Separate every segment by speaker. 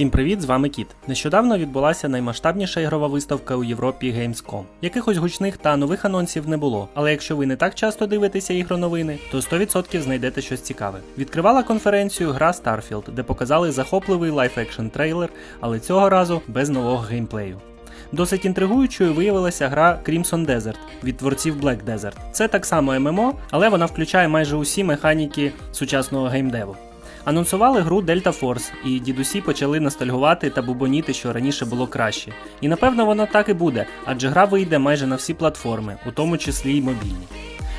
Speaker 1: Всім привіт, з вами Кіт. Нещодавно відбулася наймасштабніша ігрова виставка у Європі Gamescom. Якихось гучних та нових анонсів не було, але якщо ви не так часто дивитеся ігроновини, то 100% знайдете щось цікаве. Відкривала конференцію гра Starfield, де показали захопливий лайф-екшн трейлер, але цього разу без нового геймплею. Досить інтригуючою виявилася гра Crimson Desert від творців Black Desert. Це так само ММО, але вона включає майже усі механіки сучасного геймдеву. Анонсували гру Delta Force, і дідусі почали ностальгувати та бубоніти, що раніше було краще. І напевно воно так і буде, адже гра вийде майже на всі платформи, у тому числі й мобільні.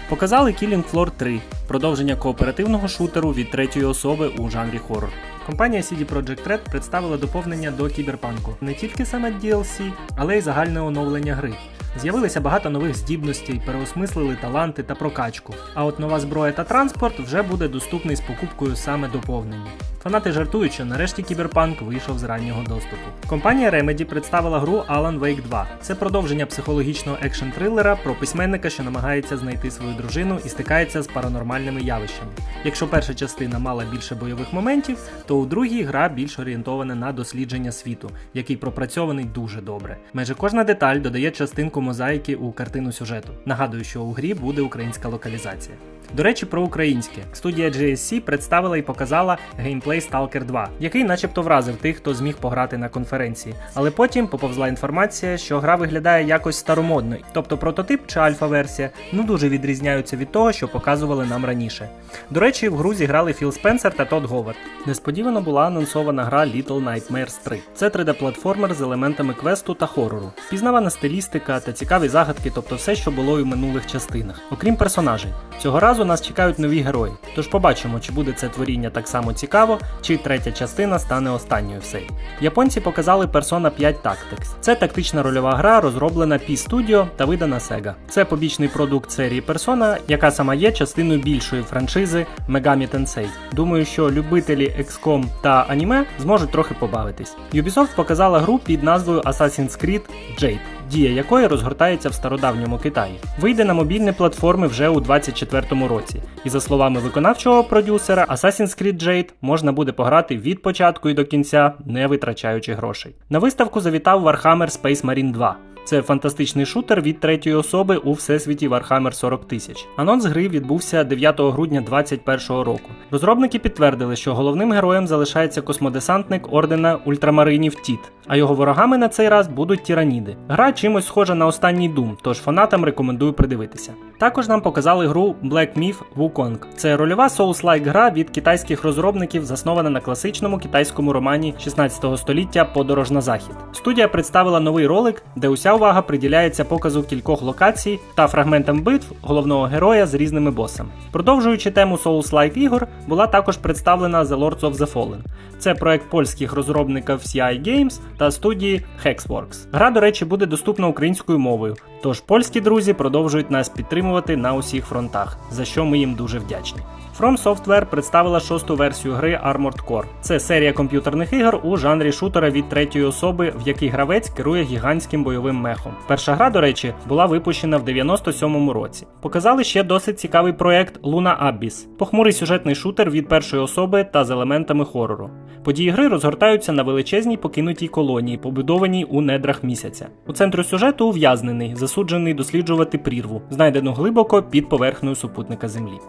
Speaker 1: Показали Killing Floor 3, продовження кооперативного шутеру від третьої особи у жанрі хоррор. Компанія CD Projekt Red представила доповнення до кіберпанку. Не тільки саме DLC, але й загальне оновлення гри. З'явилося багато нових здібностей, переосмислили таланти та прокачку. А от нова зброя та транспорт вже буде доступний з покупкою саме доповнення. Фанати жартують, що нарешті кіберпанк вийшов з раннього доступу. Компанія Remedy представила гру Alan Wake 2. Це продовження психологічного екшн-трилера про письменника, що намагається знайти свою дружину і стикається з паранормальними явищами. Якщо перша частина мала більше бойових моментів, то у другій гра більш орієнтована на дослідження світу, який пропрацьований дуже добре. Майже кожна деталь додає частинку мозаїки у картину сюжету. Нагадую, що у грі буде українська локалізація. До речі, про українське. Студія GSC представила і показала геймплей Stalker 2, який начебто вразив тих, хто зміг пограти на конференції. Але потім поповзла інформація, що гра виглядає якось старомодно, тобто прототип чи альфа-версія ну дуже відрізняються від того, що показували нам раніше. До речі, в гру зіграли Філ Спенсер та Тодд Говард. Несподівано була анонсована гра Little Nightmares 3. Це 3D-платформер з елементами квесту та хорору, пізнавана стилістика та цікаві загадки, тобто все, що було і в минулих частинах, окрім персонажей. Цього разу нас чекають нові герої, тож побачимо, чи буде це творіння так само цікаво, чи третя частина стане останньою в серії. Японці показали Persona 5 Tactics. Це тактична рольова гра, розроблена P Studio та видана Sega. Це побічний продукт серії Persona, яка сама є частиною більшої франшизи Megami Tensei. Думаю, що любителі XCOM та аніме зможуть трохи побавитись. Ubisoft показала гру під назвою Assassin's Creed Jade дія якої розгортається в стародавньому Китаї. Вийде на мобільні платформи вже у 2024 році. І за словами виконавчого продюсера, Assassin's Creed Jade можна буде пограти від початку і до кінця, не витрачаючи грошей. На виставку завітав Warhammer Space Marine 2. Це фантастичний шутер від третьої особи у всесвіті Warhammer 40 тисяч. Анонс гри відбувся 9 грудня 2021 року. Розробники підтвердили, що головним героєм залишається космодесантник ордена ультрамаринів Тіт, а його ворогами на цей раз будуть тираніди. Гра чимось схожа на останній Doom, тож фанатам рекомендую придивитися. Також нам показали гру Black Myth Wukong. Це рольова Souls-like гра від китайських розробників, заснована на класичному китайському романі 16 століття Подорож на захід. Студія представила новий ролик, де уся увага приділяється показу кількох локацій та фрагментам битв головного героя з різними босами. Продовжуючи тему Souls-like ігор, була також представлена The Lords of the Fallen. Це проект польських розробників CI Games та студії Hexworks. Гра, до речі, буде доступна українською мовою, тож польські друзі продовжують нас підтримувати на усіх фронтах, за що ми їм дуже вдячні. From Software представила шосту версію гри Armored Core. Це серія комп'ютерних ігор у жанрі шутера від третьої особи, в якій гравець керує гігантським бойовим мехом. Перша гра, до речі, була випущена в 97-му році. Показали ще досить цікавий проект Luna Abyss. похмурий сюжетний шутер від першої особи та з елементами хорору. Події гри розгортаються на величезній покинутій колонії, побудованій у недрах місяця. У центру сюжету ув'язнений, засуджений досліджувати прірву, знайдену глибоко під поверхнею супутника Землі.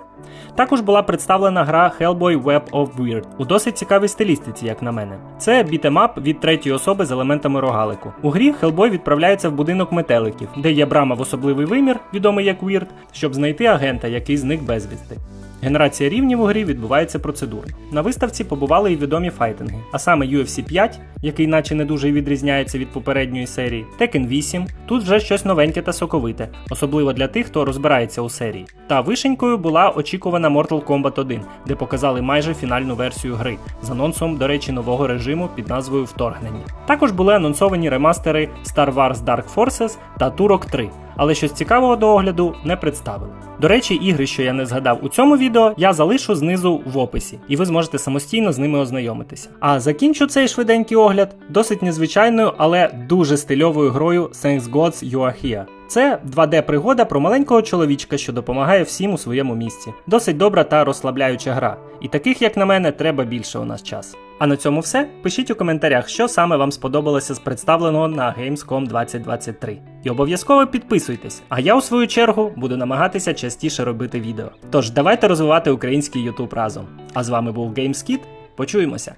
Speaker 1: Також була представлена гра Hellboy Web of Weird у досить цікавій стилістиці, як на мене. Це бітемап від третьої особи з елементами рогалику. У грі Hellboy відправляється в будинок метеликів, де є брама в особливий вимір, відомий як Weird, щоб знайти агента, який зник безвісти. Генерація рівнів у грі відбувається процедурно. На виставці побували і відомі файтинги, а саме UFC 5, який наче не дуже відрізняється від попередньої серії, Tekken 8, тут вже щось новеньке та соковите, особливо для тих, хто розбирається у серії. Та вишенькою була очікувана Mortal Kombat 1, де показали майже фінальну версію гри з анонсом, до речі, нового режиму під назвою Вторгнення. Також були анонсовані ремастери Star Wars Dark Forces та Turok 3 але щось цікавого до огляду не представили. До речі, ігри, що я не згадав у цьому відео, я залишу знизу в описі, і ви зможете самостійно з ними ознайомитися. А закінчу цей швиденький огляд досить незвичайною, але дуже стильовою грою Thanks Gods You Are Here. Це 2D-пригода про маленького чоловічка, що допомагає всім у своєму місці. Досить добра та розслабляюча гра. І таких, як на мене, треба більше у нас час. А на цьому все. Пишіть у коментарях, що саме вам сподобалося з представленого на Gamescom 2023. І обов'язково підписуйтесь, а я у свою чергу буду намагатися частіше робити відео. Тож давайте розвивати український YouTube разом. А з вами був GamesKit. Почуємося!